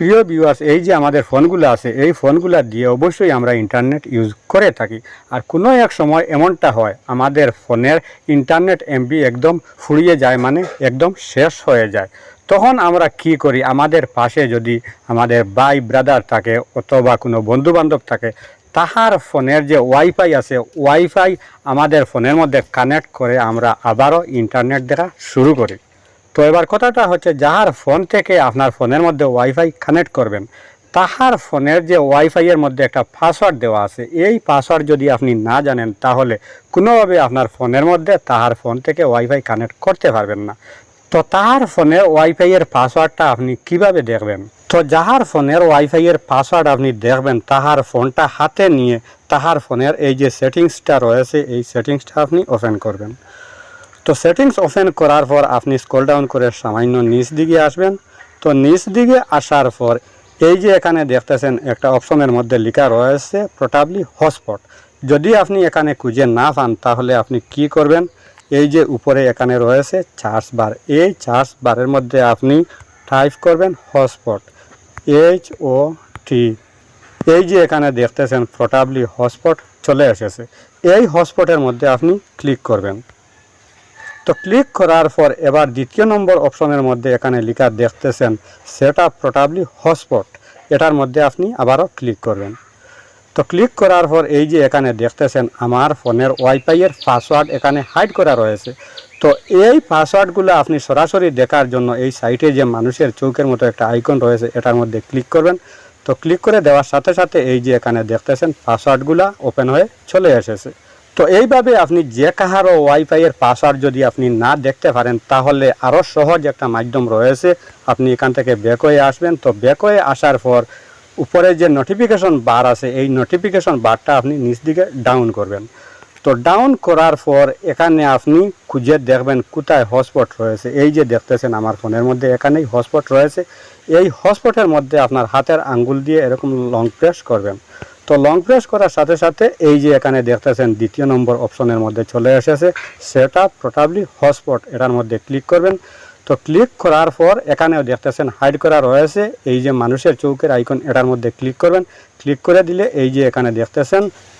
প্রিয় ভিউয়ার্স এই যে আমাদের ফোনগুলো আছে, এই ফোনগুলো দিয়ে অবশ্যই আমরা ইন্টারনেট ইউজ করে থাকি। আর কোনো এক সময় এমনটা হয়, আমাদের ফোনের ইন্টারনেট এমবি একদম ফুরিয়ে যায় মানে একদম শেষ হয়ে যায়। তখন আমরা কি করি, আমাদের পাশে যদি আমাদের বাই ব্রাদার থাকে, অথবা কোনো বন্ধু বান্ধব থাকে, তাহার ফোনের যে ওয়াইফাই আছে ওয়াইফাই আমাদের ফোনের মধ্যে কানেক্ট করে আমরা আবারও ইন্টারনেট দেখা শুরু করি। তো এবার কথাটা হচ্ছে, যাহার ফোন থেকে আপনার ফোনের মধ্যে ওয়াইফাই কানেক্ট করবেন, তাহার ফোনের যে ওয়াইফাইয়ের মধ্যে একটা পাসওয়ার্ড দেওয়া আছে, এই পাসওয়ার্ড যদি আপনি না জানেন, তাহলে কোনোভাবে আপনার ফোনের মধ্যে তাহার ফোন থেকে ওয়াইফাই কানেক্ট করতে পারবেন না। তো তাহার ফোনে ওয়াইফাইয়ের পাসওয়ার্ডটা আপনি কীভাবে দেখবেন? তো যাহার ফোনের ওয়াইফাইয়ের পাসওয়ার্ড আপনি দেখবেন, তাহার ফোনটা হাতে নিয়ে তাহার ফোনের এই যে সেটিংসটা রয়েছে, এই সেটিংসটা আপনি ওপেন করবেন। তো সেটিংস ওপেন করার পর আপনি স্ক্রল ডাউন করে সামান্য নিচ দিকে আসবেন। তো নিচ দিকে আসার পর এই যে এখানে দেখতেছেন একটা অপশনের মধ্যে লেখা রয়েছে প্রোটাবলি হটস্পট যদি আপনি এখানে খুঁজে না পান, তাহলে আপনি কি করবেন? এই যে উপরে এখানে রয়েছে চার্জ বার এই চার্জ বারের মধ্যে আপনি টাইপ করবেন হটস্পট এইচ ও টি এই যে এখানে দেখতেছেন প্রোটাবলি হটস্পট চলে এসেছে। এই হটস্পটের মধ্যে আপনি ক্লিক করবেন। তো ক্লিক করার পর এবার দ্বিতীয় নম্বর অপশনের মধ্যে এখানে লেখা দেখতেছেন সেট আপ প্রোটাবলি হটস্পট এটার মধ্যে আপনি আবারও ক্লিক করবেন। তো ক্লিক করার পর এই যে এখানে দেখতেছেন আমার ফোনের ওয়াইফাইয়ের পাসওয়ার্ড এখানে হাইড করা রয়েছে। তো এই পাসওয়ার্ডগুলো আপনি সরাসরি দেখার জন্য এই সাইটে যে মানুষের চৌকের মতো একটা আইকন রয়েছে, এটার মধ্যে ক্লিক করবেন। তো ক্লিক করে দেওয়ার সাথে সাথে এই যে এখানে দেখতেছেন পাসওয়ার্ডগুলো ওপেন হয়ে চলে এসেছে। তো এইভাবে আপনি যে কাহারও ওয়াইফাইয়ের পাসওয়ার্ড যদি আপনি না দেখতে পারেন, তাহলে আরও সহজ একটা মাধ্যম রয়েছে। আপনি এখান থেকে ব্যাক হয়ে আসবেন। তো ব্যাক হয়ে আসার পর উপরে যে নোটিফিকেশন বার আছে, এই নোটিফিকেশন বারটা আপনি নিচ দিকে ডাউন করবেন। তো ডাউন করার পর এখানে আপনি খুঁজে দেখবেন কোথায় হটস্পট রয়েছে। এই যে দেখতেছেন আমার ফোনের মধ্যে এখানেই হটস্পট রয়েছে। এই হটস্পটের মধ্যে আপনার হাতের আঙ্গুল দিয়ে এরকম লং প্রেস করবেন। তো লং প্রেস করার সাথে সাথে এই যে এখানে দেখতেছেন দ্বিতীয় নম্বর অপশনের মধ্যে চলে এসেছে। সেট আপ প্রোটাবলি হটস্পট এটার মধ্যে ক্লিক করবেন। তো ক্লিক করার পর এখানেও দেখতেছেন হাইড করা রয়েছে। এই যে মানুষের চৌকের আইকন এটার মধ্যে ক্লিক করবেন। ক্লিক করে দিলে এই যে এখানে দেখতেছেন